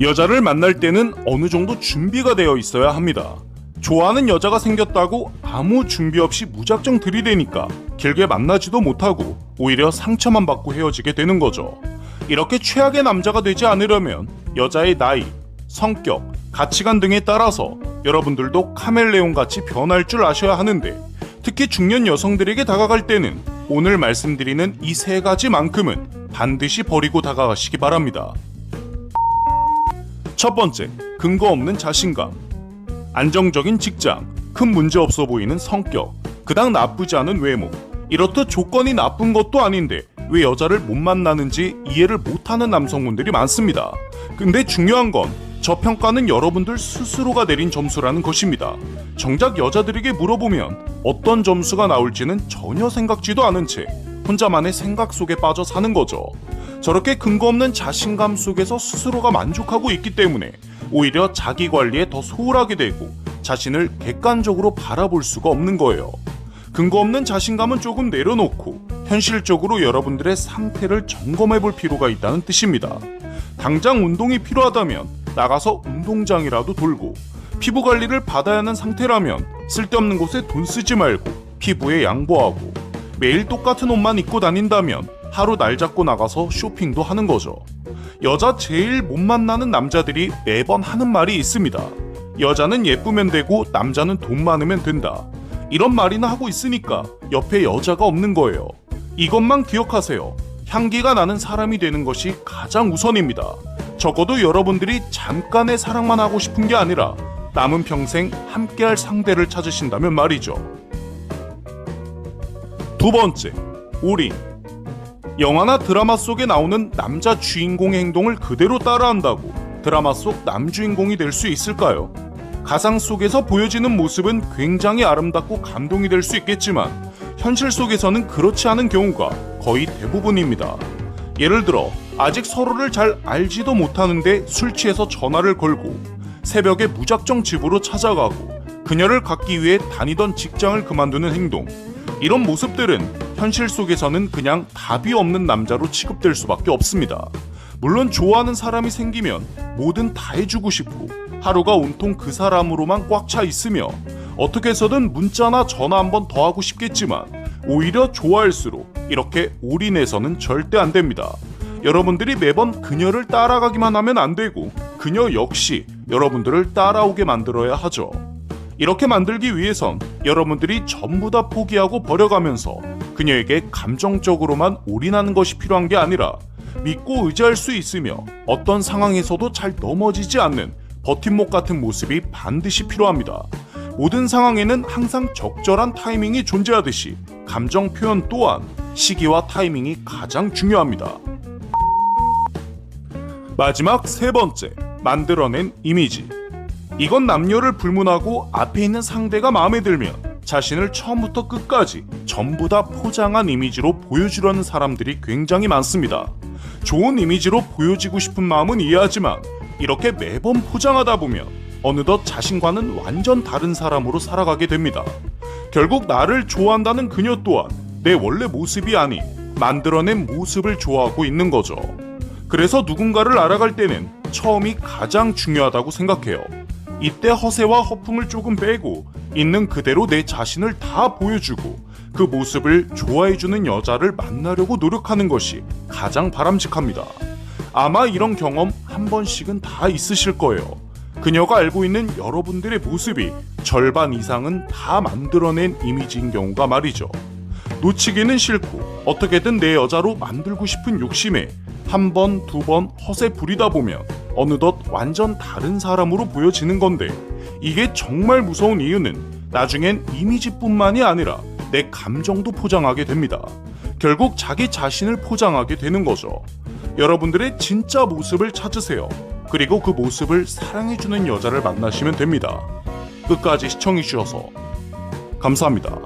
여자를 만날 때는 어느 정도 준비가 되어 있어야 합니다. 좋아하는 여자가 생겼다고 아무 준비 없이 무작정 들이대니까 길게 만나지도 못하고 오히려 상처만 받고 헤어지게 되는 거죠. 이렇게 최악의 남자가 되지 않으려면 여자의 나이, 성격, 가치관 등에 따라서 여러분들도 카멜레온 같이 변할 줄 아셔야 하는데 특히 중년 여성들에게 다가갈 때는 오늘 말씀드리는 이 세 가지만큼은 반드시 버리고 다가가시기 바랍니다. 첫 번째, 근거 없는 자신감. 안정적인 직장, 큰 문제 없어 보이는 성격, 그닥 나쁘지 않은 외모. 이렇듯 조건이 나쁜 것도 아닌데 왜 여자를 못 만나는지 이해를 못하는 남성분들이 많습니다. 근데 중요한 건 저 평가는 여러분들 스스로가 내린 점수라는 것입니다. 정작 여자들에게 물어보면 어떤 점수가 나올지는 전혀 생각지도 않은 채 혼자만의 생각 속에 빠져 사는 거죠. 저렇게 근거 없는 자신감 속에서 스스로가 만족하고 있기 때문에 오히려 자기 관리에 더 소홀하게 되고 자신을 객관적으로 바라볼 수가 없는 거예요. 근거 없는 자신감은 조금 내려놓고 현실적으로 여러분들의 상태를 점검해 볼 필요가 있다는 뜻입니다. 당장 운동이 필요하다면 나가서 운동장이라도 돌고 피부 관리를 받아야 하는 상태라면 쓸데없는 곳에 돈 쓰지 말고 피부에 양보하고 매일 똑같은 옷만 입고 다닌다면 하루 날 잡고 나가서 쇼핑도 하는 거죠. 여자 제일 못 만나는 남자들이 매번 하는 말이 있습니다. 여자는 예쁘면 되고 남자는 돈 많으면 된다. 이런 말이나 하고 있으니까 옆에 여자가 없는 거예요. 이것만 기억하세요. 향기가 나는 사람이 되는 것이 가장 우선입니다. 적어도 여러분들이 잠깐의 사랑만 하고 싶은 게 아니라 남은 평생 함께할 상대를 찾으신다면 말이죠. 두 번째, 올인. 영화나 드라마 속에 나오는 남자 주인공의 행동을 그대로 따라한다고 드라마 속 남주인공이 될 수 있을까요? 가상 속에서 보여지는 모습은 굉장히 아름답고 감동이 될 수 있겠지만 현실 속에서는 그렇지 않은 경우가 거의 대부분입니다. 예를 들어 아직 서로를 잘 알지도 못하는데 술 취해서 전화를 걸고 새벽에 무작정 집으로 찾아가고 그녀를 갖기 위해 다니던 직장을 그만두는 행동 이런 모습들은 현실 속에서는 그냥 답이 없는 남자로 취급될 수밖에 없습니다. 물론 좋아하는 사람이 생기면 뭐든 다 해주고 싶고 하루가 온통 그 사람으로만 꽉 차 있으며 어떻게 해서든 문자나 전화 한 번 더 하고 싶겠지만 오히려 좋아할수록 이렇게 올인해서는 절대 안 됩니다. 여러분들이 매번 그녀를 따라가기만 하면 안 되고 그녀 역시 여러분들을 따라오게 만들어야 하죠. 이렇게 만들기 위해선 여러분들이 전부 다 포기하고 버려가면서 그녀에게 감정적으로만 올인하는 것이 필요한 게 아니라 믿고 의지할 수 있으며 어떤 상황에서도 잘 넘어지지 않는 버팀목 같은 모습이 반드시 필요합니다. 모든 상황에는 항상 적절한 타이밍이 존재하듯이 감정 표현 또한 시기와 타이밍이 가장 중요합니다. 마지막 세 번째, 만들어낸 이미지. 이건 남녀를 불문하고 앞에 있는 상대가 마음에 들면 자신을 처음부터 끝까지 전부 다 포장한 이미지로 보여주려는 사람들이 굉장히 많습니다. 좋은 이미지로 보여지고 싶은 마음은 이해하지만 이렇게 매번 포장하다 보면 어느덧 자신과는 완전 다른 사람으로 살아가게 됩니다. 결국 나를 좋아한다는 그녀 또한 내 원래 모습이 아닌 만들어낸 모습을 좋아하고 있는 거죠. 그래서 누군가를 알아갈 때는 처음이 가장 중요하다고 생각해요. 이때 허세와 허풍을 조금 빼고 있는 그대로 내 자신을 다 보여주고 그 모습을 좋아해주는 여자를 만나려고 노력하는 것이 가장 바람직합니다. 아마 이런 경험 한 번씩은 다 있으실 거예요. 그녀가 알고 있는 여러분들의 모습이 절반 이상은 다 만들어낸 이미지인 경우가 말이죠. 놓치기는 싫고 어떻게든 내 여자로 만들고 싶은 욕심에 한 번, 두 번 허세 부리다 보면 어느덧 완전 다른 사람으로 보여지는 건데 이게 정말 무서운 이유는 나중엔 이미지뿐만이 아니라 내 감정도 포장하게 됩니다. 결국 자기 자신을 포장하게 되는 거죠. 여러분들의 진짜 모습을 찾으세요. 그리고 그 모습을 사랑해주는 여자를 만나시면 됩니다. 끝까지 시청해주셔서 감사합니다.